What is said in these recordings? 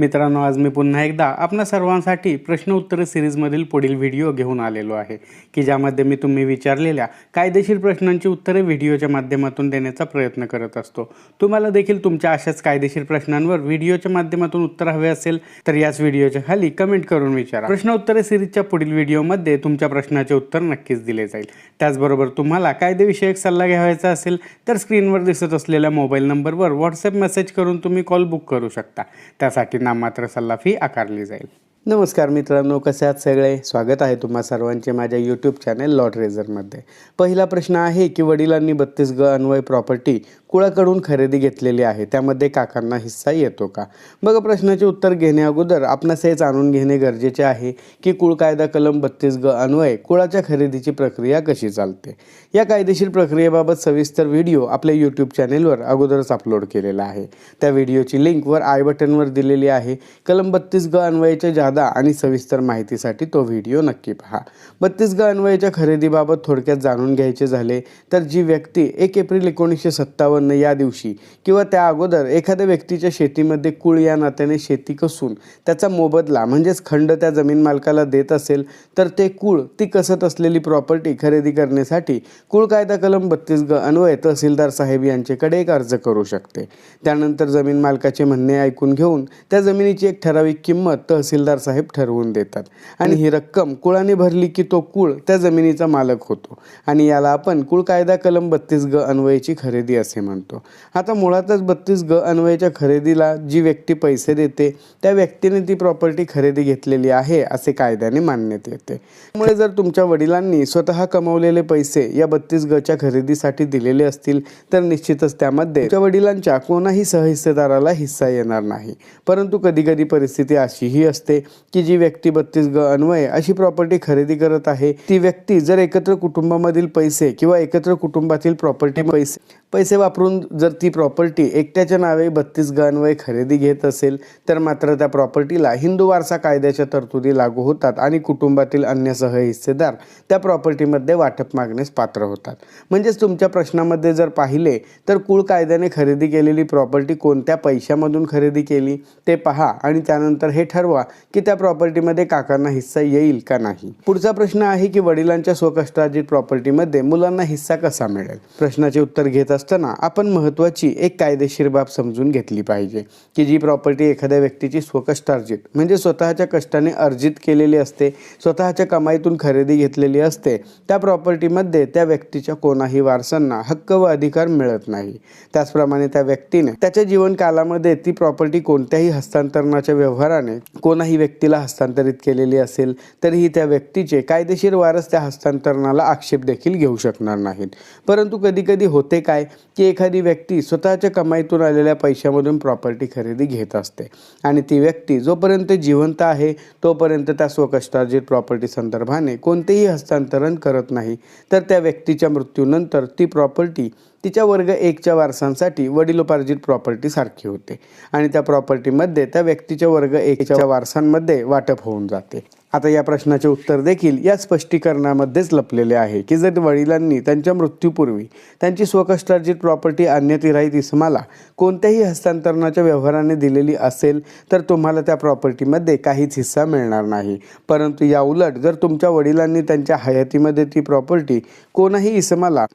मित्रांनो आज मी पुन्हा एकदा आपणा सर्वांसाठी प्रश्न उत्तर सिरीजमधील पुढील व्हिडिओ घेऊन आलेलो आहे की ज्यामध्ये मी तुम्ही विचारलेल्या कायदेशीर प्रश्नांची उत्तरे व्हिडिओच्या माध्यमातून देण्याचा प्रयत्न करत असतो. तुम्हाला देखील तुमच्या अशाच कायदेशीर प्रश्नांवर व्हिडिओच्या माध्यमातून उत्तर हवे असेल तर याच व्हिडिओच्या खाली कमेंट करून विचारा. प्रश्न उत्तरे सिरीजच्या पुढील व्हिडिओमध्ये तुमच्या प्रश्नाचे उत्तर नक्कीच दिले जाईल. त्याचबरोबर तुम्हाला कायदेविषयक सल्ला घ्यावायचा असेल तर स्क्रीनवर दिसत असलेल्या मोबाईल नंबरवर व्हॉट्सअप मेसेज करून तुम्ही कॉल बुक करू शकता. त्यासाठी नाममात्र सल्ला फी आकारली जाईल नमस्कार मित्रांनो कसे आहात सगळे? स्वागत आहे तुम्हा सर्वांचे माझ्या यूट्यूब चॅनेल लॉट रेझरमध्ये पहिला प्रश्न आहे की वडिलांनी बत्तीस ग अन्वय प्रॉपर्टी कुळाकडून खरेदी घेतलेली आहे त्यामध्ये काकांना हिस्सा येतो का? बघा प्रश्नाचे उत्तर घेण्या अगोदर आपणास हे जाणून घेणे गरजेचे आहे की कुळ कायदा कलम बत्तीस ग अन्वय कुळाच्या खरेदीची प्रक्रिया कशी चालते? या कायदेशीर प्रक्रियेबाबत सविस्तर व्हिडिओ आपल्या यूट्यूब चॅनेलवर अगोदरच अपलोड केलेला आहे. त्या व्हिडिओची लिंक वर आय बटनवर दिलेली आहे. कलम बत्तीस ग अन्वयच्या जादा आणि सविस्तर माहितीसाठी तो व्हिडिओ नक्की पहा. बत्तीस ग अन्वयाच्या खरेदीबाबत थोडक्यात जाणून घ्यायचे झाले तर जी व्यक्ती एक एप्रिल एकोणीसशे सत्तावन्न या दिवशी किंवा त्या अगोदर एखाद्या व्यक्तीच्या शेतीमध्ये कुळ या नात्याने शेती कसून त्याचा मोबदला म्हणजेच खंड त्या जमीन मालकाला देत असेल तर ते कुळ ती कसत असलेली प्रॉपर्टी खरेदी करण्यासाठी कुळ कायदा कलम बत्तीस ग अन्वय तहसीलदार साहेब यांच्याकडे एक अर्ज करू शकते. त्यानंतर जमीन मालकाचे म्हणणे ऐकून घेऊन त्या जमिनीची एक ठराविक किंमत तहसीलदार साहेब ठरवून देतात. आणि ही. रक्कम कुळाने भरली की तो कुळ त्या जमिनीचा मालक होतो. आणि याला आपण कुळ कायदा कलम बत्तीस ग अन्वयची खरेदी असे म्हणतो. आता मुळातच बत्तीस ग अन्वयच्या खरेदीला जी व्यक्ती पैसे देते त्या व्यक्तीने ती प्रॉपर्टी खरेदी घेतलेली आहे असे कायद्याने मान्यता येते. त्यामुळे जर तुमच्या वडिलांनी स्वतः कमवलेले पैसे या बत्तीस गच्या खरेदीसाठी दिलेले असतील तर निश्चितच त्यामध्ये तुमच्या वडिलांच्या कोणाही सहहिस्सेदाराला हिस्सा येणार नाही. परंतु कधी कधी परिस्थिती अशीही असते की जी व्यक्ती बत्तीस ग अन्वय अशी प्रॉपर्टी खरेदी करत आहे ती व्यक्ती जर एकत्र कुटुंबामधील पैसे किंवा एकत्र कुटुंबातील प्रॉपर्टी पैसे पैसे वापरून जर ती प्रॉपर्टी एकट्याच्या नावे बत्तीस ग अन्वय खरेदी घेत असेल तर मात्र त्या प्रॉपर्टीला हिंदू वारसा कायद्याच्या तरतुदी लागू होतात आणि कुटुंबातील अन्य सहहिस्सेदार त्या प्रॉपर्टीमध्ये वाटप मागण्यास पात्र होतात. म्हणजेच तुमच्या प्रश्नामध्ये जर पाहिले तर कुळ कायद्याने खरेदी केलेली प्रॉपर्टी कोणत्या पैशामधून खरेदी केली ते पहा आणि त्यानंतर हे ठरवा की त्या प्रॉपर्टीमध्ये काकांना हिस्सा येईल का नाही? पुढचा प्रश्न आहे की वडिलांच्या स्वकष्टार्जित प्रॉपर्टीमध्ये मुलांना हिस्सा कसा मिळेल? प्रश्नाचे उत्तर घेत असताना आपण महत्त्वाची एक कायदेशीर बाब समजून घेतली पाहिजे की जी प्रॉपर्टी एखाद्या व्यक्तीची स्वकष्टार्जित म्हणजे स्वतःच्या कष्टाने अर्जित केलेली असते स्वतःच्या कमाईतून खरेदी घेतलेली असते त्या प्रॉपर्टीमध्ये त्या व्यक्तीच्या कोणाही वारसांना हक्क व अधिकार मिळत नाही. त्याचप्रमाणे त्या व्यक्तीने त्याच्या जीवनकालामध्ये ती प्रॉपर्टी कोणत्याही हस्तांतरणाच्या व्यवहाराने कोणाही व्यक्तीला हस्तांतरित केलेली असेल तरीही त्या व्यक्तीचे कायदेशीर वारस त्या हस्तांतरणाला आक्षेप देखील घेऊ शकणार नाहीत. परंतु कधीकधी होते काय की एखादी व्यक्ती स्वतःच्या कमाईतून आलेल्या पैशामधून प्रॉपर्टी खरेदी घेत असते आणि ती व्यक्ती जोपर्यंत जिवंत आहे तोपर्यंत त्या स्वकष्टार्जित प्रॉपर्टी संदर्भाने कोणतेही हस्तांतरण करत नाही. तर त्या व्यक्तीच्या मृत्यूनंतर ती प्रॉपर्टी तिच्या वर्ग एकच्या वारसांसाठी वडिलोपार्जित प्रॉपर्टी सारखी होते. आणि त्या प्रॉपर्टीमध्ये त्या व्यक्तीच्या वर्ग एकच्या वारसांमध्ये वाटप होऊन जाते. आता या प्रश्नाचे उत्तर देखील या स्पष्टीकरणामध्येच लपलेले आहे की जर वडिलांनी त्यांच्या मृत्यूपूर्वी त्यांची स्वकष्टार्जित प्रॉपर्टी अन्यतिराईत इसमाला कोणत्याही हस्तांतरणाच्या व्यवहाराने दिलेली असेल तर तुम्हाला त्या प्रॉपर्टीमध्ये काहीच हिस्सा मिळणार नाही. परंतु या उलट जर तुमच्या वडिलांनी त्यांच्या हयातीमध्ये ती प्रॉपर्टी कोणाही इसमाला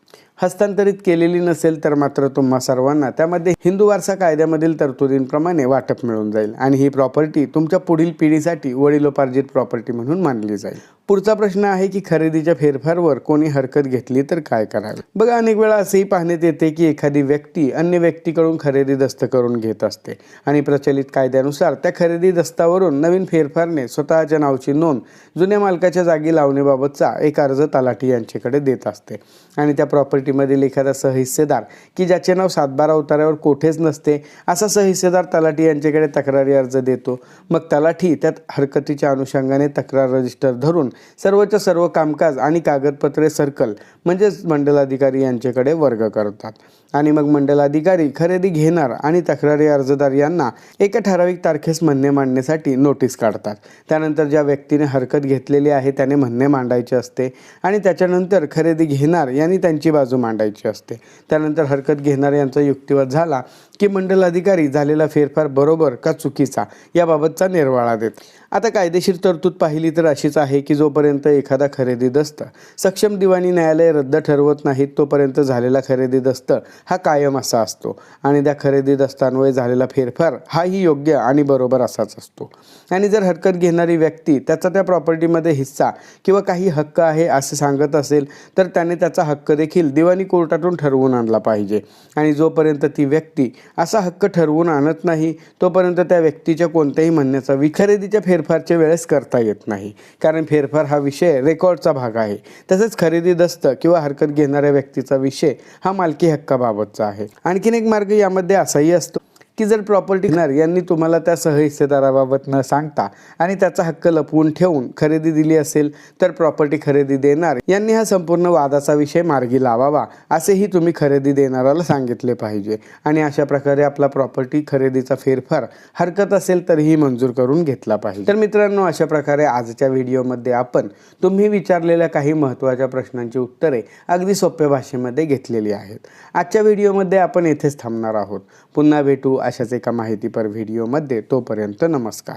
हस्तांतरित केलेली नसेल तर मात्र तुम्हा सर्वांना त्यामध्ये हिंदू वारसा कायद्यामधील तरतुदींप्रमाणे वाटप मिळून जाईल आणि ही प्रॉपर्टी तुमच्या पुढील पिढीसाठी वडिलोपार्जित प्रॉपर्टी म्हणून मानली जाईल. पुढचा प्रश्न आहे की खरेदीच्या फेरफारवर कोणी हरकत घेतली तर काय करावे? बघा अनेक वेळा असेही पाहण्यात येते की एखादी व्यक्ती अन्य व्यक्तीकडून खरेदी दस्त करून घेत असते आणि प्रचलित कायद्यानुसार त्या खरेदी दस्तावरून नवीन फेरफारने स्वतःच्या नावची नोंद जुन्या मालकाच्या जागी लावण्याबाबतचा एक अर्ज तलाठी यांच्याकडे देत असते. आणि त्या प्रॉपर्टीमधील एखादा सहहिस्सेदार की ज्याचे नाव सातबारा उतार्यावर कोठेच नसते असा सहहिस्सेदार तलाठी यांच्याकडे तक्रारी अर्ज देतो. मग तलाठी त्यात हरकतीच्या अनुषंगाने तक्रार रजिस्टर धरून सर्वच्या सर्व कामकाज आणि कागदपत्रे सर्कल म्हणजेच मंडलाधिकारी यांच्याकडे वर्ग करतात. आणि मग मंडलाधिकारी खरेदी घेणार आणि तक्रारी अर्जदार यांना एका ठराविक तारखेस म्हणणे मांडण्यासाठी नोटीस काढतात. त्यानंतर ज्या व्यक्तीने हरकत घेतलेली आहे त्याने म्हणणे मांडायचे असते आणि त्याच्यानंतर खरेदी घेणार यांनी त्यांची बाजू मांडायची असते. त्यानंतर हरकत घेणार यांचा युक्तिवाद झाला की मंडल अधिकारी झालेला फेरफार बरोबर का चुकीचा याबाबतचा निर्वाळा देत. आता कायदेशीर तरतूद पाहिली तर अशीच आहे की जो जोपर्यंत एखादा खरेदी दस्त सक्षम दिवाणी न्यायालय रद्द ठरवत नाहीत तोपर्यंत झालेला खरेदी दस्त हा कायम असा असतो. आणि त्या खरेदी दस्तांमुळे झालेला फेरफार हाही योग्य आणि बरोबर असाच असतो. आणि जर हरकत घेणारी व्यक्ती त्याचा त्या प्रॉपर्टीमध्ये हिस्सा किंवा काही हक्क आहे असे सांगत असेल तर त्याने त्याचा हक्क देखील दिवाणी कोर्टातून ठरवून आणला पाहिजे. आणि जोपर्यंत ती व्यक्ती असा हक्क ठरवून आणत नाही तोपर्यंत त्या व्यक्तीच्या कोणत्याही म्हणण्याचा वि खरेदीच्या फेरफारच्या वेळेस करता येत नाही. कारण फेरफार हा विषय रेकॉर्डचा भाग आहे. तसेच खरेदी दस्त किंवा हरकत घेणाऱ्या व्यक्तीचा विषय हा मालकी हक्काबाबतचा आहे. आणखीन एक मार्ग यामध्ये असाही असतो. की जर प्रॉपर्टी घेणार यांनी तुम्हाला त्या सहहिस्सेदाराबाबत न सांगता आणि त्याचा हक्क लपवून ठेवून खरेदी दिली असेल तर प्रॉपर्टी खरेदी देणार. यांनी हा संपूर्ण वादाचा विषय मार्गी लावावा असेही तुम्ही खरेदी देणाऱ्याला सांगितले पाहिजे. आणि अशा प्रकारे आपला प्रॉपर्टी खरेदीचा फेरफार हरकत असेल तरीही मंजूर करून घेतला पाहिजे. तर मित्रांनो अशा प्रकारे आजच्या व्हिडिओमध्ये आपण तुम्ही विचारलेल्या काही महत्त्वाच्या प्रश्नांची उत्तरे अगदी सोप्या भाषेमध्ये घेतलेली आहेत. आजच्या व्हिडिओमध्ये आपण येथेच थांबणार आहोत. पुन्हा भेटू. अशाच एका माहितीपर व्हिडिओमध्ये तोपर्यंत नमस्कार.